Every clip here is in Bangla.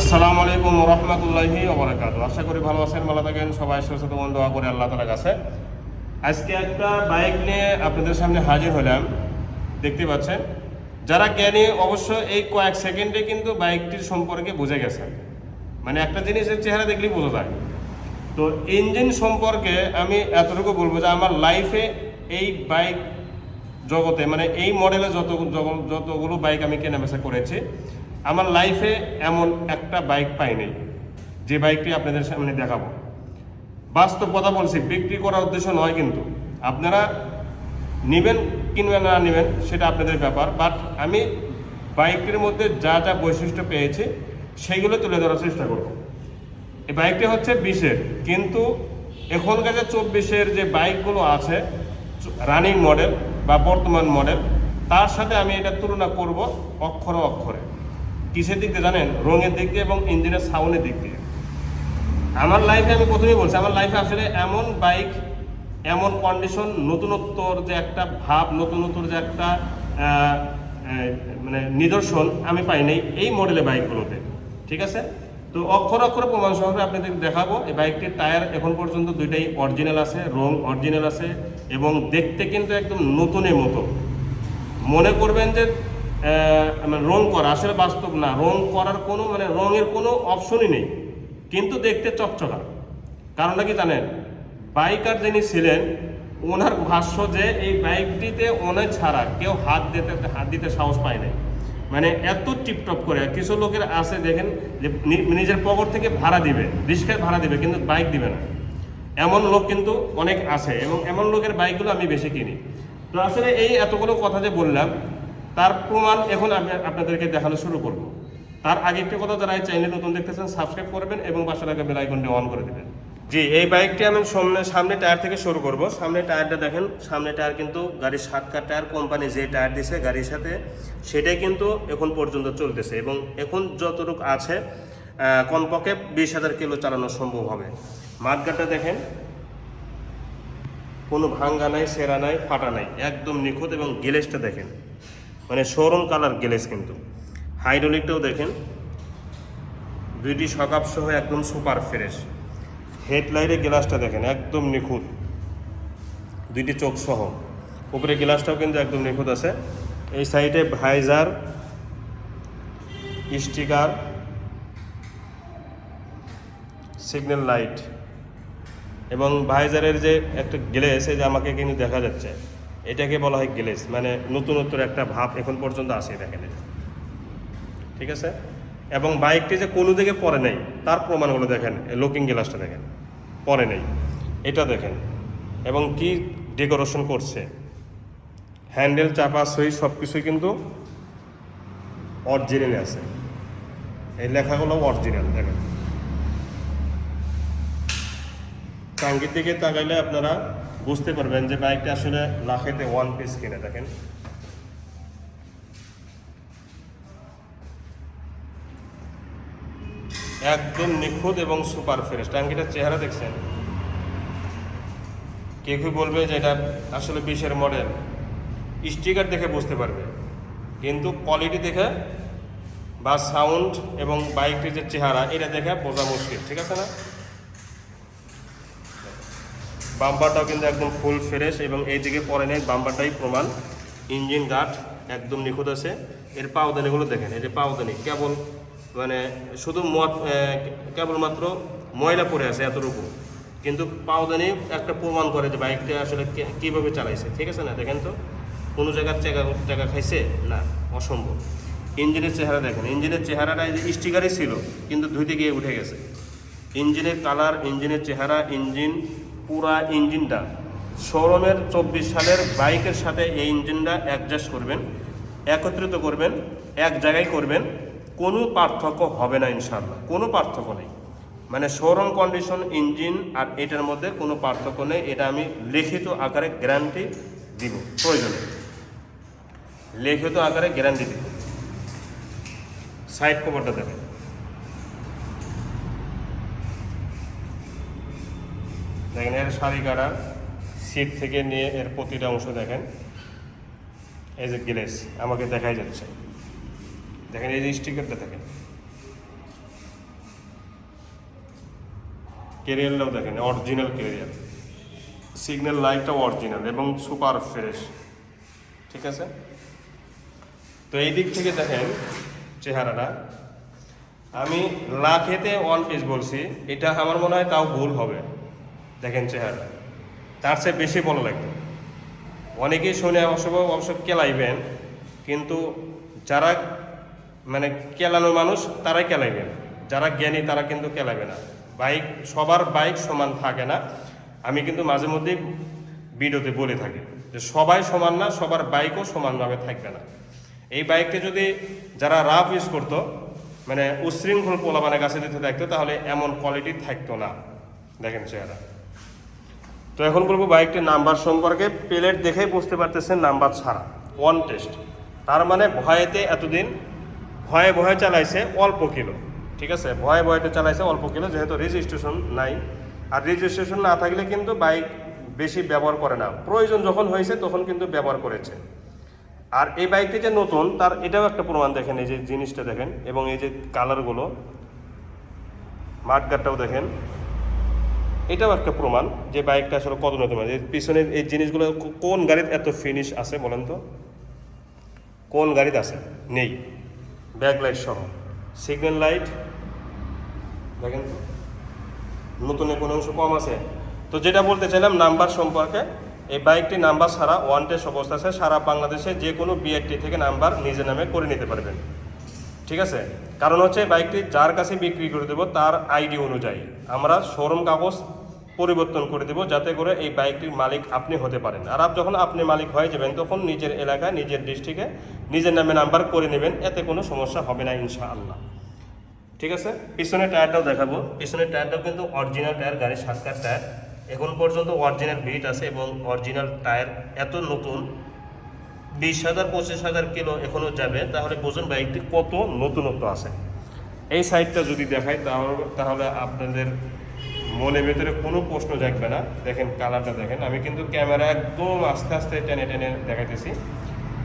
আসসালামু আলাইকুম রহমতুল্লাহি ওবরাকাত আশা করি ভালো আছেন, ভালো থাকেন। সবাই সুস্থ মন দোয়া করে আল্লাহ তালার কাছে। আজকে একটা বাইক নিয়ে আপনাদের সামনে হাজির হলাম। দেখতে পাচ্ছেন? যারা জ্ঞানী অবশ্য এই কয়েক সেকেন্ডে কিন্তু বাইকটির সম্পর্কে বুঝে গেছেন। মানে একটা জিনিসের চেহারা দেখলেই বোঝা যায়। তো ইঞ্জিন সম্পর্কে আমি এতটুকু বলব যে আমার লাইফে এই বাইক জগতে মানে এই মডেলে যত যত- যতগুলো বাইক আমি কেনাবেচা করেছি আমার লাইফে এমন একটা বাইক পাইনি, যে বাইকটি আপনাদের সামনে দেখাবো। বাস্তব কথা বলছি, বিক্রি করার উদ্দেশ্য নয় কিন্তু। আপনারা নেবেন কিনবেন না নেবেন, সেটা আপনাদের ব্যাপার। বাট আমি বাইকটির মধ্যে যা যা বৈশিষ্ট্য পেয়েছি, সেইগুলো তুলে ধরার চেষ্টা করব। এই বাইকটি হচ্ছে বিশের, কিন্তু এখনকার যে চব্বিশের যে বাইকগুলো আছে রানিং মডেল বা বর্তমান মডেল তার সাথে আমি এটা তুলনা করব অক্ষরে অক্ষরে। কিসের দিক দিয়ে জানেন? রঙের দিক দিয়ে এবং ইঞ্জিনের সাউন্ডের দিক দিয়ে। আমার লাইফে আমি প্রথমেই বলছি, আমার লাইফে আসলে এমন বাইক এমন কন্ডিশন নতুনত্বর যে একটা ভাব, নতুনত্বর যে একটা মানে নিদর্শন আমি পাই নাই এই মডেলের বাইকগুলোতে ঠিক আছে? তো অক্ষর অক্ষর প্রমাণ সহকারে আপনাদের দেখাবো, এই বাইকটির টায়ার এখন পর্যন্ত দুইটাই অরিজিনাল আছে, রং অরিজিনাল আছে এবং দেখতে কিন্তু একদম নতুনের মতো। মনে করবেন যে মানে রং করা, আসলে বাস্তব না, রং করার কোনো মানে রঙের কোনো অপশনই নেই। কিন্তু দেখতে চকচকা। কারণটা কি জানেন? বাইকার যিনি ছিলেন, ওনার ভাষ্য যে এই বাইকটিতে ওনার ছাড়া কেউ হাত দিতে হাত দিতে সাহস পায় নাই। মানে এত টিপটপ করে কিছু লোকের আছে দেখেন যে নিজের পকেট থেকে ভাড়া দিবে, রিক্সায় ভাড়া দিবে, কিন্তু বাইক দিবে না। এমন লোক কিন্তু অনেক আছে এবং এমন লোকের বাইকগুলো আমি বেশি কিনি। তো আসলে এই এতগুলো কথা যে বললাম তার প্রমাণ এখন আমি আপনাদেরকে দেখানো শুরু করব। তার আগে একটি কথা যারা এই চ্যানেল নতুন দেখতেছেন সাবস্ক্রাইব করবেন এবং পাশে লাগা বেল আইকনটি অন করে দেবেন। জি, এই বাইকটি আমি সামনে সামনে টায়ার থেকে শুরু করব। সামনে টায়ারটা দেখেন, সামনে টায়ার কিন্তু গাড়ির সাতকার টায়ার কোম্পানি যে টায়ার দিছে গাড়ির সাথে, সেটাই কিন্তু এখন পর্যন্ত চলতেছে এবং এখন যতটুকু আছে কমপক্ষে বিশ হাজার কিলো চালানো সম্ভব হবে। মাঠগাটা দেখেন, কোনো ভাঙ্গা নাই, সেরা নাই, ফাটা নাই, একদম নিখুঁত এবং গেলেসটা দেখেন। মানে শোরুম কালার গেলেস কিন্তু। হাইড্রোলিকটাও দেখেন। দুইটি সকাপ সহ একদম সুপার ফ্রেশ। হেডলাইটের গ্লাসটা দেখেন, একদম নিখুঁত। দুইটি চোখ সহ। উপরে গ্লাসটাও কিন্তু একদম নিখুঁত আছে। এই সাইডে ভাইজার, স্টিকার, সিগন্যাল লাইট এবং ভাইজারের যে একটা গ্লেস, এই যে আমাকে কিন্তু দেখা যাচ্ছে। এটাকে বলা হয় গ্লেস মানে নতুনত্বর একটা ভাব এখন পর্যন্ত আসে দেখেন ঠিক আছে? এবং বাইকটি যে কোনো দিকে পরে নেই, তার প্রমাণগুলো দেখেন লুকিং গ্লাসটা দেখেন, পরে নেই। এটা দেখেন, এবং কি ডেকোরেশন করছে? হ্যান্ডেল চাপা, সই সব কিছুই কিন্তু অরিজিনাল আছে। এই লেখাগুলো অরিজিনাল দেখেন। টাঙ্গির দিকে তাকাইলে আপনারা বুঝতে পারবেন যে বাইকটা আসলে লাখেতে ওয়ান পিস কিনে, দেখেন। একদম নিখুঁত এবং সুপার ফ্রেশ টাঙ্কিটার চেহারা দেখছেন? কে কেউ বলবে যে এটা আসলে বিশের মডেল স্টিকার দেখে বুঝতে পারবে। কিন্তু কোয়ালিটি দেখে বা সাউন্ড এবং বাইকটির যে চেহারা, এটা দেখে বোঝা মুশকিল, ঠিক আছে না? বাম্পারটাও কিন্তু একদম ফুল ফ্রেশ এবং এই দিকে পরে নেই, বাম্পারটাই প্রমাণ। ইঞ্জিন গার্ড একদম নিখুঁত আছে। এর পাওদানিগুলো দেখেন, এই যে পাওদানি, কেবল মানে শুধু কেবলমাত্র ময়লা পড়ে আছে এতটুকু। কিন্তু পাওদানি একটা প্রমাণ করে যে বাইকটা আসলে কীভাবে চালাইছে, ঠিক আছে না? দেখেন তো, কোনো জায়গার জায়গা জায়গা খাইছে? না, অসম্ভব। ইঞ্জিনের চেহারা দেখেন, ইঞ্জিনের চেহারাটা এই যে স্টিকারই ছিল, কিন্তু ধুইতে গিয়ে উঠে গেছে। ইঞ্জিনের কালার, ইঞ্জিনের চেহারা, ইঞ্জিন পুরা ইঞ্জিনটা। শোরুমের চব্বিশ সালের বাইকের সাথে এই ইঞ্জিনটা অ্যাডজাস্ট করবেন, একত্রিত করবেন, এক জায়গায় করবেন, কোনো পার্থক্য হবে না ইনশাল্লাহ কোনো পার্থক্য নেই। মানে শোরুম কন্ডিশন ইঞ্জিন আর এটার মধ্যে কোনো পার্থক্য নেই, এটা আমি লিখিত আকারে গ্যারান্টি দিব, প্রয়োজনে লিখিত আকারে গ্যারান্টি দিব। সাইড কভারটা দেবেন দেখেন, এর শাড়ি কাটা সিট থেকে নিয়ে এর প্রতিটা অংশ দেখেন। এই যে গ্লেস, আমাকে দেখাই যাচ্ছে। দেখেন, এই যে স্টিকারটা দেখেন। কেরিয়ারটাও দেখেন অরিজিনাল কেরিয়ার সিগন্যাল লাইটটাও অরিজিনাল এবং সুপার ফ্রেশ ঠিক আছে? তো এই দিক থেকে দেখেন চেহারাটা। আমি লাখেতে ওয়ান পিস বলছি, এটা আমার মনে হয় তাও ভুল হবে। দেখেন চেহারা। তার চেয়ে বেশি ভালো লাগবে। অনেকেই শুনে অবশ্য অবশ্য কেলাইবেন, কিন্তু যারা মানে কেলানো মানুষ, তারাই কেলাইবেন। যারা জ্ঞানী, তারা কিন্তু কেলাবে না। বাইক, সবার বাইক সমান থাকে না। আমি কিন্তু মাঝে মধ্যেই ভিডিওতে বলে থাকি যে সবাই সমান না, সবার বাইকও সমানভাবে থাকবে না। এই বাইকটি যদি যারা রাফ ইউজ করতো মানে উশৃঙ্খল পোলাবানের কাছে যদি থাকতো, তাহলে এমন কোয়ালিটি থাকতো না। দেখেন চেহারা। তো এখন বলব বাইকটির নাম্বার সম্পর্কে। প্লেট দেখেই বুঝতে পারতেছেন নাম্বার ছাড়া। ওয়ান টেস্ট তার মানে ভয়েতে এতদিন ভয়ে ভয়ে চালাইছে অল্প কিলো। ঠিক আছে? ভয়ে ভয়েতে চালাইছে অল্প কিলো, যেহেতু রেজিস্ট্রেশন নাই। আর রেজিস্ট্রেশন না থাকলে কিন্তু বাইক বেশি ব্যবহার করে না। প্রয়োজন যখন হয়েছে তখন কিন্তু ব্যবহার করেছে। আর এই বাইকটি যে নতুন, তার এটাও একটা প্রমাণ দেখেন, এই যে জিনিসটা দেখেন, এবং এই যে কালারগুলো মাঠগাটটাও দেখেন। এটাও একটা প্রমাণ যে বাইকটা আসলে কত নতুন মানে পিছনের এই জিনিসগুলো কোন গাড়িতে এত ফিনিশ আছে বলেন তো? কোন গাড়িতে আছে? নেই। ব্যাক লাইট সহ। সিগন্যাল লাইট দেখেন তো নতুনের কোনো অংশ কম আছে। তো যেটা বলতে চাইলাম নাম্বার সম্পর্কে, এই বাইকটি নাম্বার ছাড়া ওয়ান টেস্ট অবস্থা আছে। সারা বাংলাদেশে যে কোনো বিআরটি থেকে নাম্বার নিজের নামে করে নিতে পারবেন। ঠিক আছে? কারণ হচ্ছে বাইকটি যার কাছে বিক্রি করে দেবো, তার আইডি অনুযায়ী। আমরা শোরুম কাগজ পরিবর্তন করে দেবো যাতে করে এই বাইকটির মালিক আপনি হতে পারেন। আর আপ যখন আপনি মালিক হয়ে যাবেন, তখন নিজের এলাকায়, নিজের ডিস্ট্রিক্টে নিজের নামে নাম্বার করে নেবেন। এতে কোনো সমস্যা হবে না, ইনশাআল্লাহ। ঠিক আছে? পিছনের টায়ারটাও দেখাবো। পিছনের টায়ারটাও কিন্তু অরিজিনাল টায়ার গাড়ির সাতকার টায়ার এখন পর্যন্ত অরিজিনাল বিট আছে এবং অরিজিনাল টায়ার এত নতুন। বিশ হাজার, পঁচিশ হাজার কিলো এখনও যাবে। তাহলে বোঝেন বাইকটি কত নতুনত্ব আছে। এই সাইডটা যদি দেখায় তাহলে তাহলে আপনাদের মনের ভেতরে কোনো প্রশ্ন জাগবে না। দেখেন কালারটা দেখেন। আমি কিন্তু ক্যামেরা একদম আস্তে আস্তে টেনে টেনে দেখাইতেছি।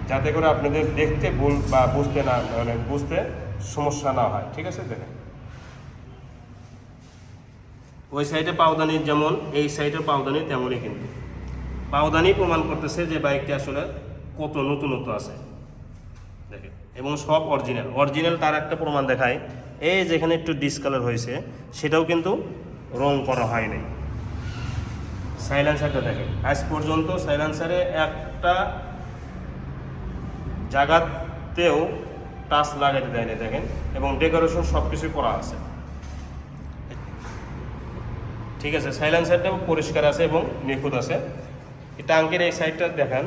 যাতে করে আপনাদের দেখতে ভুল বা বুঝতে না মানে বুঝতে সমস্যা না হয়। ঠিক আছে? দেখেন। ওই সাইডে পাওদানির যেমন, এই সাইডে পাওদানি তেমনই কিন্তু। পাওদানি প্রমাণ করতেছে যে বাইকটি আসলে কত নতুনত্ব আছে। দেখেন। এবং সব অরিজিনাল। অরিজিনাল তার একটা প্রমাণ দেখায়। এই যেখানে একটু ডিসকালার হয়েছে, সেটাও কিন্তু রং করা হয় নাই। সাইলেন্সারটা দেখেন। আজ পর্যন্ত সাইলেন্সারে একটা জায়গাতেও টাচ লাগাতে দেয় না দেখেন। এবং ডেকোরেশন সব কিছুই করা আছে। ঠিক আছে সাইলেন্সারটাও পরিষ্কার আছে এবং নিখুঁত আছে। টাঙ্কের এই সাইডটা দেখান।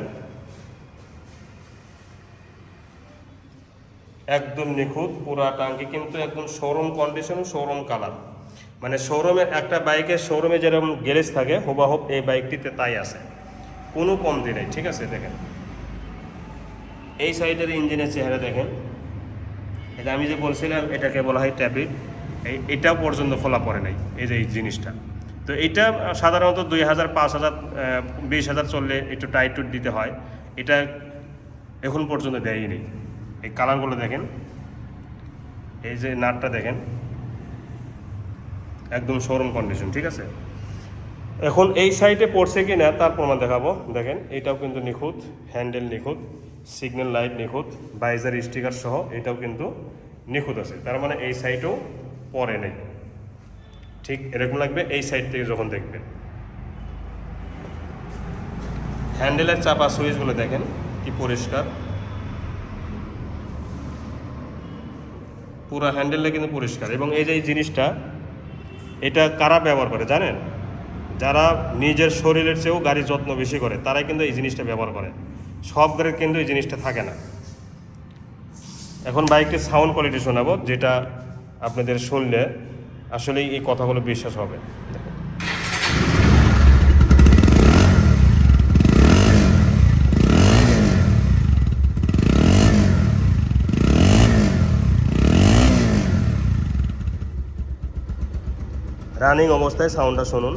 একদম নিখুঁত পুরা টাঙ্কি কিন্তু একদম শোরুম কন্ডিশন শোরুম কালার মানে শোরুমে একটা বাইকের শোরুমে যেরকম গ্যারেজ থাকে হুবাহুব এই বাইকটিতে তাই আছে। কোনো কমতি নেই, ঠিক আছে, দেখেন। এই সাইডের ইঞ্জিনের চেহারা দেখেন। এটা আমি যে বলছিলাম, এটাকে বলা হয় ট্যাবলেট এই, এটাও পর্যন্ত খোলা পড়ে নাই, এই যে এই জিনিসটা। তো এটা সাধারণত দুই হাজার, পাঁচ হাজার বিশ হাজার চললে একটু টাইট টুট দিতে হয়। এটা এখন পর্যন্ত দেয়ই নেই। এই কালারগুলো দেখেন। এই যে নাটটা দেখেন। একদম শোরুম কন্ডিশন ঠিক আছে? এখন এই সাইডে পড়ছে কি না তার প্রমাণ দেখাবো। দেখেন, এটাও কিন্তু নিখুঁত হ্যান্ডেল নিখুঁত সিগন্যাল লাইট নিখুঁত বাইজার স্টিকার সহ এটাও কিন্তু নিখুঁত আছে। তার মানে এই সাইডেও পরে নেই। ঠিক এরকম লাগবে এই সাইড থেকে যখন দেখবেন। হ্যান্ডেলের চাপা সুইচগুলো দেখেন, কি পরিষ্কার। পুরো হ্যান্ডেলটা কিন্তু পরিষ্কার। এবং এই যে জিনিসটা এটা কারা ব্যবহার করে জানেন? যারা নিজের শরীরের চেয়েও গাড়ির যত্ন বেশি করে, তারাই কিন্তু এই জিনিসটা ব্যবহার করে। সব গাড়ির কিন্তু এই জিনিসটা থাকে না। এখন বাইকটির সাউন্ড কোয়ালিটি শোনাবো, যেটা আপনাদের শুনলে আসলেই এই কথাগুলো বিশ্বাস হবে। রানিং অবস্থায় সাউন্ডটা শুনুন।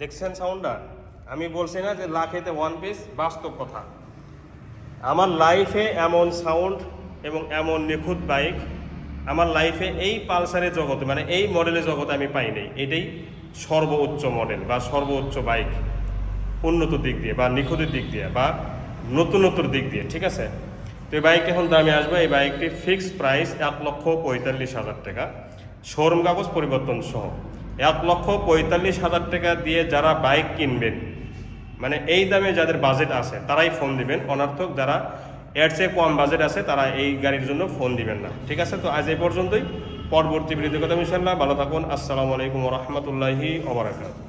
দেখছেন সাউন্ডটা? আমি বলছি না যে লাখেতে ওয়ান পিস বাস্তব কথা। আমার লাইফে এমন সাউন্ড এবং এমন নিখুঁত বাইক আমার লাইফে এই পালসারের জগতে মানে এই মডেলের জগতে আমি পাই নাই। এটাই সর্বোচ্চ মডেল বা সর্বোচ্চ বাইক উন্নত দিক দিয়ে বা নিখুঁতের দিক দিয়ে বা নতুনত্বর দিক দিয়ে, ঠিক আছে? তো এই বাইকটা এখন দামে আসবে। এই বাইকটি ফিক্সড প্রাইস এক লক্ষ পঁয়তাল্লিশ হাজার টাকা। শোরুম কাগজ পরিবর্তন সহ এক লক্ষ পঁয়তাল্লিশ হাজার টাকা দিয়ে যারা বাইক কিনবেন মানে এই দামে যাদের বাজেট আছে তারাই ফোন দিবেন। অনার্থক যারা এর চেয়ে কম বাজেট আছে তারা এই গাড়ির জন্য ফোন দিবেন না, ঠিক আছে? তো আজ এই পর্যন্তই। পরবর্তী ভিডিওতে কথা ইনশাল্লাহ ভালো থাকুন। আসসালামু আলাইকুম রহমতুল্লাহি ওবরাকাত